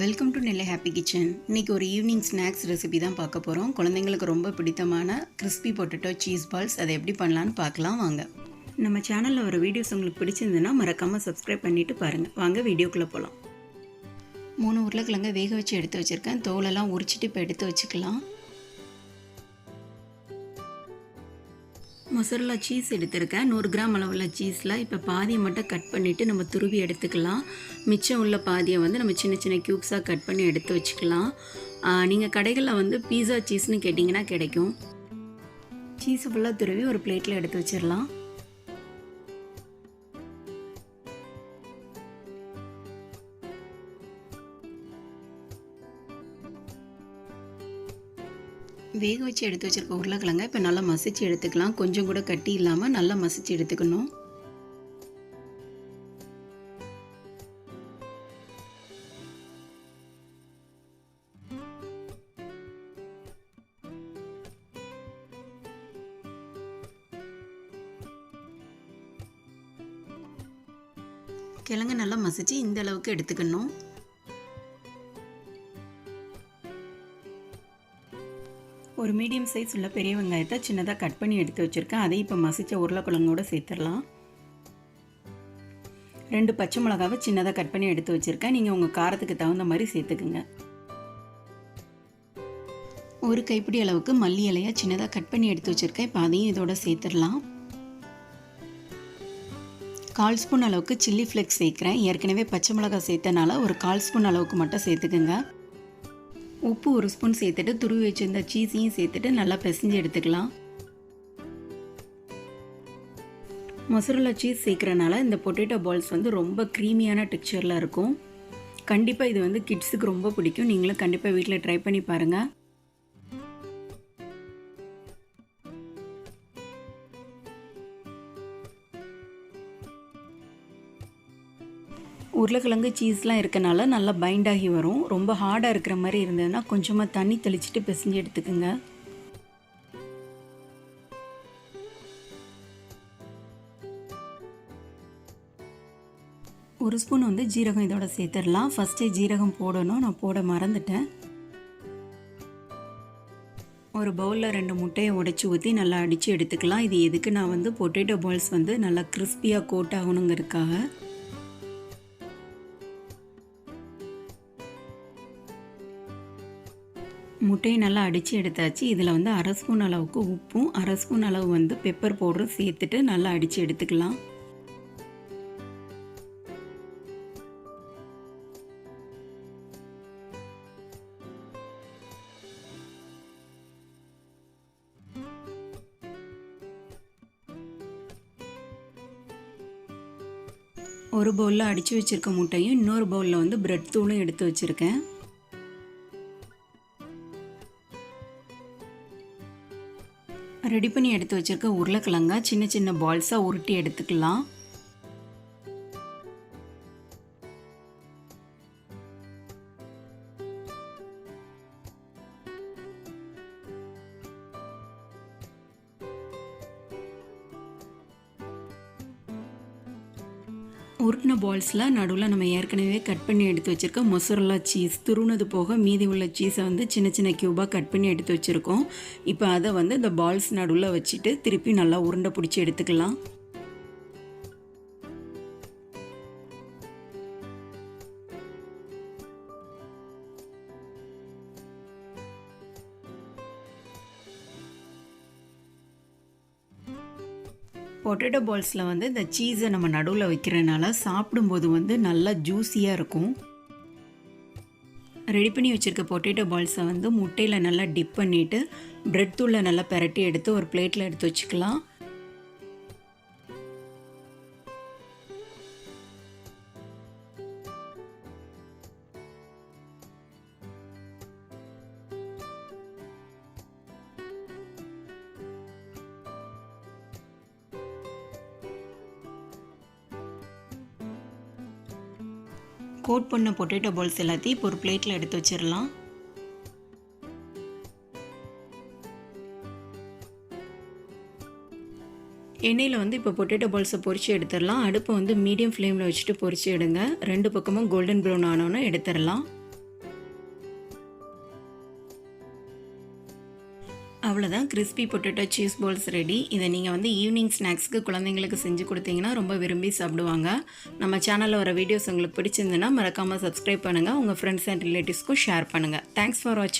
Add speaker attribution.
Speaker 1: Welcome to Nellai happy kitchen இன்றைக்கி ஒரு evening snacks recipe தான் பார்க்க போகிறோம் குழந்தைங்களுக்கு ரொம்ப பிடித்தமான கிறிஸ்பி பொட்டேட்டோ சீஸ் பால்ஸ் அதை எப்படி பண்ணலான்னு பார்க்கலாம் வாங்க. நம்ம சேனலில் வர வீடியோஸ் உங்களுக்கு பிடிச்சிருந்ததுன்னா மறக்காமல் சப்ஸ்கிரைப் பண்ணிவிட்டு பாருங்கள் வாங்க வீடியோக்குள்ளே போகலாம் மூணு உருளைக்கிழங்க வேக வச்சு எடுத்து வச்சுருக்கேன். தோலெல்லாம் உரிச்சிட்டு இப்போ எடுத்து வச்சுக்கலாம். மொசரலா சீஸ் எடுத்திருக்கேன். நூறு கிராம் அளவுள்ள சீஸில் இப்போ பாதியை மட்டும் கட் பண்ணிவிட்டு நம்ம துருவி எடுத்துக்கலாம். மிச்சம் உள்ள பாதியை வந்து நம்ம சின்ன சின்ன க்யூப்ஸாக கட் பண்ணி எடுத்து வச்சுக்கலாம். நீங்கள் கடைகளில் வந்து பீஸா சீஸ்னு கேட்டிங்கன்னா கிடைக்கும். சீஸை ஃபுல்லாக துருவி ஒரு பிளேட்டில் எடுத்து வச்சிடலாம். வேக வச்சு எடுத்து வச்சுருக்க உருளைக்கிழங்க இப்போ நல்லா மசிச்சு எடுத்துக்கலாம். கொஞ்சம் கூட கட்டி இல்லாமல் நல்லா மசிச்சு எடுத்துக்கணும். கிழங்கு நல்லா மசிச்சு இந்த அளவுக்கு எடுத்துக்கணும். ஒரு மீடியம் சைஸ் உள்ள பெரிய வெங்காயத்தை சின்னதாக கட் பண்ணி எடுத்து வச்சுருக்கேன். அதை இப்போ மசித்த உருளைக்கிழங்கோட சேர்த்துடலாம். ரெண்டு பச்சை மிளகாவை சின்னதாக கட் பண்ணி எடுத்து வச்சுருக்கேன். நீங்கள் உங்கள் காரத்துக்கு தகுந்த மாதிரி சேர்த்துக்குங்க. ஒரு கைப்பிடி அளவுக்கு மல்லி இலையாக சின்னதாக கட் பண்ணி எடுத்து வச்சுருக்கேன். இப்போ அதையும் இதோட சேர்த்துடலாம். கால் ஸ்பூன் அளவுக்கு சில்லி ஃப்ளேக்ஸ் சேர்க்குறேன். ஏற்கனவே பச்சை மிளகாய் சேர்த்தனால ஒரு கால் ஸ்பூன் அளவுக்கு மட்டும் சேர்த்துக்குங்க. உப்பு ஒரு ஸ்பூன் சேர்த்துட்டு துருவி வச்சிருந்த சீஸையும் சேர்த்துட்டு நல்லா பிசைஞ்சு எடுத்துக்கலாம். மொசரலா சீஸ் சேர்க்குறனால இந்த பொட்டேட்டோ பால்ஸ் வந்து ரொம்ப க்ரீமியான டெக்ஸ்சரில் இருக்கும். கண்டிப்பாக இது வந்து கிட்ஸுக்கு ரொம்ப பிடிக்கும். நீங்களும் கண்டிப்பாக வீட்டில் ட்ரை பண்ணி பாருங்கள் உருளைக்கிழங்கு சீஸ்லாம் இருக்கனால நல்லா பைண்ட் ஆகி வரும். ரொம்ப ஹார்டாக இருக்கிற மாதிரி இருந்ததுன்னா கொஞ்சமாக தண்ணி தெளிச்சிட்டு பிசைஞ்சு எடுத்துக்கோங்க. ஒரு ஸ்பூன் வந்து ஜீரகம் இதோட சேர்த்துடலாம். ஃபஸ்ட்டே ஜீரகம் போடணும். நான் போட மறந்துட்டேன். ஒரு பவுலில் ரெண்டு முட்டையை உடைச்சி ஊற்றி நல்லா அடித்து எடுத்துக்கலாம். இது எதுக்கு? நான் வந்து பொட்டேட்டோ பால்ஸ் வந்து நல்லா கிறிஸ்பியாக கோட் ஆகணுங்கிறதுக்காக. முட்டையை நல்லா அடித்து எடுத்தாச்சு. இதில் வந்து அரை ஸ்பூன் அளவுக்கு உப்பும் அரை ஸ்பூன் அளவு வந்து பெப்பர் பவுடரும் சேர்த்துட்டு நல்லா அடித்து எடுத்துக்கலாம். ஒரு பவுலில் அடித்து வச்சுருக்க முட்டையும் இன்னொரு பவுலில் வந்து பிரெட் தூளும் எடுத்து வச்சுருக்கேன். ரெடி பண்ணி எடுத்து வச்சுருக்க உருளைக்கிழங்க சின்ன சின்ன பால்ஸாக உருட்டி எடுத்துக்கலாம். உருட்டின பால்ஸில் நடுவில் நம்ம ஏற்கனவே கட் பண்ணி எடுத்து வச்சுருக்க மொசரலா சீஸ் துருணது போக மீதி உள்ள சீஸை வந்து சின்ன சின்ன க்யூபாக கட் பண்ணி எடுத்து வச்சுருக்கோம். இப்போ அதை வந்து இந்த பால்ஸ் நடுவில் வச்சுட்டு திருப்பி நல்லா உருண்டை பிடிச்சி எடுத்துக்கலாம். பொட்டேட்டோ பால்ஸில் வந்து இந்த சீஸை நம்ம நடுவில் வைக்கிறனால சாப்பிடும்போது வந்து நல்லா ஜூஸியாக இருக்கும். ரெடி பண்ணி வச்சுருக்க பொட்டேட்டோ பால்ஸை வந்து முட்டையில் நல்லா டிப் பண்ணிவிட்டு ப்ரெட் தூளில் நல்லா பெரட்டி எடுத்து ஒரு பிளேட்டில் எடுத்து வச்சுக்கலாம். கோட் பண்ண பொட்டேட்டோ பால்ஸ் எல்லாத்தையும் இப்போ ஒரு பிளேட்டில் எடுத்து வச்சிடலாம். எண்ணெயில் வந்து இப்போ பொட்டேட்டோ பால்ஸை பொறிச்சு எடுத்துடலாம். அடுப்பை வந்து மீடியம் ஃப்ளேமில் வச்சுட்டு பொறிச்சு எடுங்க. ரெண்டு பக்கமும் கோல்டன் ப்ரௌன் ஆனோன்னு எடுத்துடலாம். அவ்வளோதான் crispy potato cheese balls ready இதை நீங்கள் வந்து ஈவினிங் ஸ்நாக்ஸ்க்கு குழந்தைங்களுக்கு செஞ்சு கொடுத்தீங்கன்னா ரொம்ப விரும்பி சாப்பிடுவாங்க. நம்ம சேனலில் வர வீடியோஸ் உங்களுக்கு பிடிச்சிருந்துன்னா மறக்காமல் சப்ஸ்கிரைப் பண்ணுங்கள் உங்கள் ஃப்ரெண்ட்ஸ் அண்ட் ரிலேட்டிவ்ஸ்க்கும் ஷேர் பண்ணுங்கள் தேங்க்ஸ் ஃபார் வாட்சிங்